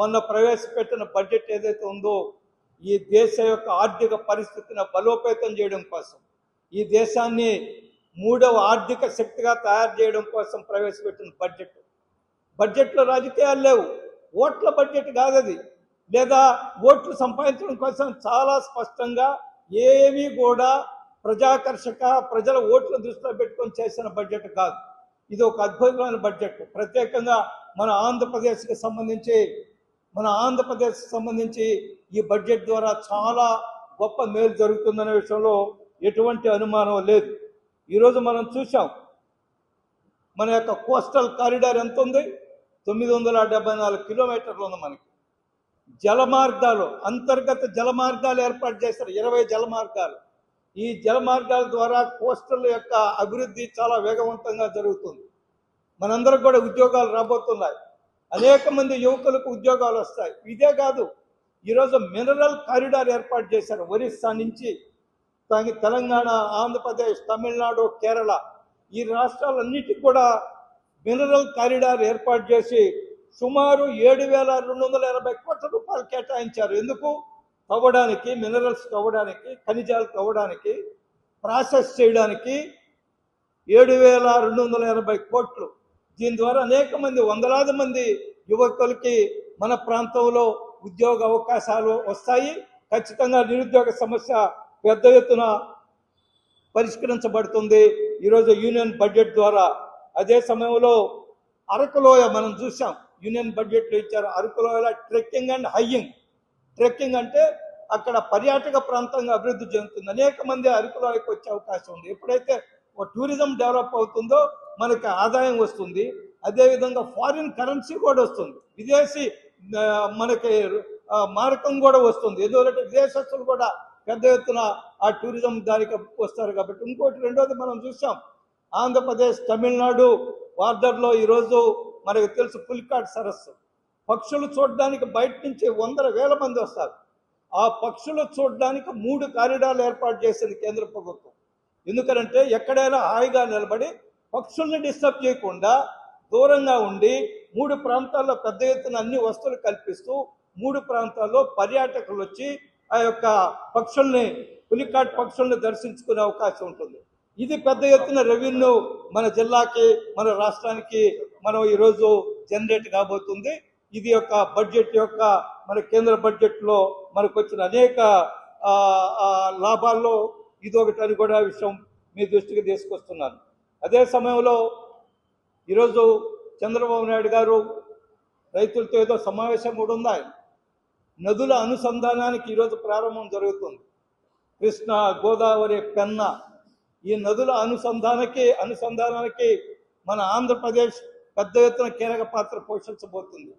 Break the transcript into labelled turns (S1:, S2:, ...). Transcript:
S1: మొన్న ప్రవేశపెట్టిన బడ్జెట్ ఏదైతే ఉందో ఈ దేశ యొక్క ఆర్థిక పరిస్థితిని బలోపేతం చేయడం కోసం ఈ దేశాన్ని మూడవ ఆర్థిక శక్తిగా తయారు చేయడం కోసం ప్రవేశపెట్టిన బడ్జెట్ బడ్జెట్లో రాజకీయాలు లేవు. ఓట్ల బడ్జెట్ కాదది లేదా ఓట్లు సంపాదించడం కోసం చాలా స్పష్టంగా ఏవి కూడా ప్రజాకర్షక ప్రజల ఓట్ల దృష్టిలో పెట్టుకొని చేసిన బడ్జెట్ కాదు. ఇది ఒక అద్భుతమైన బడ్జెట్ ప్రత్యేకంగా మన ఆంధ్రప్రదేశ్కి సంబంధించి మన ఆంధ్రప్రదేశ్కి సంబంధించి ఈ బడ్జెట్ ద్వారా చాలా గొప్ప మేలు జరుగుతుందనే విషయంలో ఎటువంటి అనుమానం లేదు. ఈరోజు మనం చూసాం మన యొక్క కోస్టల్ కారిడార్ ఎంత ఉంది తొమ్మిది వందల డెబ్బై నాలుగు కిలోమీటర్లు ఉంది మనకి. జలమార్గాలు అంతర్గత జలమార్గాలు ఏర్పాటు చేశారు ఇరవై జలమార్గాలు. ఈ జలమార్గాల ద్వారా కోస్టల్ యొక్క అభివృద్ధి చాలా వేగవంతంగా జరుగుతుంది. మనందరికి కూడా ఉద్యోగాలు రాబోతున్నాయి. అనేక మంది యువకులకు ఉద్యోగాలు వస్తాయి. ఇదే కాదు ఈరోజు మినరల్ కారిడార్ ఏర్పాటు చేశారు. ఒరిస్సా నుంచి తెలంగాణ ఆంధ్రప్రదేశ్ తమిళనాడు కేరళ. ఈ రాష్ట్రాలన్నిటికి కూడా మినరల్ కారిడార్ ఏర్పాటు చేసి సుమారు ఏడు వేల రెండు వందల ఎనభై కోట్ల రూపాయలు కేటాయించారు. ఎందుకు? తవ్వడానికి మినరల్స్ తవ్వడానికి ఖనిజాలు తవ్వడానికి ప్రాసెస్ చేయడానికి ఏడు వేల రెండు వందల ఎనభై కోట్లు దీని ద్వారా అనేక మంది వందలాది మంది యువకులకి మన ప్రాంతంలో ఉద్యోగ అవకాశాలు వస్తాయి. ఖచ్చితంగా నిరుద్యోగ సమస్య పెద్ద ఎత్తున పరిష్కరించబడుతుంది. ఈరోజు యూనియన్ బడ్జెట్ ద్వారా అదే సమయంలో అరకులోయ మనం చూసాం యూనియన్ బడ్జెట్లో ఇచ్చారు అరకులోయలో ట్రెక్కింగ్ అండ్ హైయింగ్ ట్రెక్కింగ్ అంటే అక్కడ పర్యాటక ప్రాంతంగా అభివృద్ధి చెందుతుంది. అనేక మంది అరకులోయకు వచ్చే అవకాశం ఉంది. ఎప్పుడైతే ఓ టూరిజం డెవలప్ అవుతుందో మనకి ఆదాయం వస్తుంది. అదేవిధంగా ఫారిన్ కరెన్సీ కూడా వస్తుంది. విదేశీ మనకి మార్గం కూడా వస్తుంది. ఎందుకంటే విదేశస్తులు కూడా పెద్ద ఎత్తున ఆ టూరిజం దానికి వస్తారు కాబట్టి. ఇంకోటి రెండోది మనం చూసాం. ఆంధ్రప్రదేశ్ తమిళనాడు బార్డర్లో ఈరోజు మనకు తెలుసు పులికాట్ సరస్సు. పక్షులు చూడడానికి బయట నుంచి వందల వేల మంది వస్తారు. ఆ పక్షులు చూడడానికి మూడు కారిడార్లు ఏర్పాటు చేసింది కేంద్ర ప్రభుత్వం. ఎందుకనంటే ఎక్కడైనా హాయిగా నిలబడి పక్షుల్ని డిస్టర్బ్ చేయకుండా దూరంగా ఉండి మూడు ప్రాంతాల్లో పెద్ద ఎత్తున అన్ని వస్తువులు కల్పిస్తూ మూడు ప్రాంతాల్లో పర్యాటకులు వచ్చి ఆ యొక్క పక్షుల్ని పులికాట్ పక్షుల్ని దర్శించుకునే అవకాశం ఉంటుంది. ఇది పెద్ద ఎత్తున రెవెన్యూ మన జిల్లాకి మన రాష్ట్రానికి మనం ఈరోజు జనరేట్ కాబోతుంది. ఇది యొక్క బడ్జెట్ యొక్క మన కేంద్ర బడ్జెట్లో మనకు వచ్చిన అనేక లాభాల్లో ఇది ఒకటి అని కూడా విషయం మీ దృష్టికి తీసుకొస్తున్నాను. అదే సమయంలో ఈరోజు చంద్రబాబు నాయుడు గారు రైతులతో ఏదో సమావేశం కూడా ఉంది నదుల అనుసంధానానికి ఈరోజు ప్రారంభం జరుగుతుంది. కృష్ణ గోదావరి పెన్న ఈ నదుల అనుసంధానకి అనుసంధానానికి మన ఆంధ్రప్రదేశ్ పెద్ద ఎత్తున కీలక పాత్ర పోషించబోతుంది.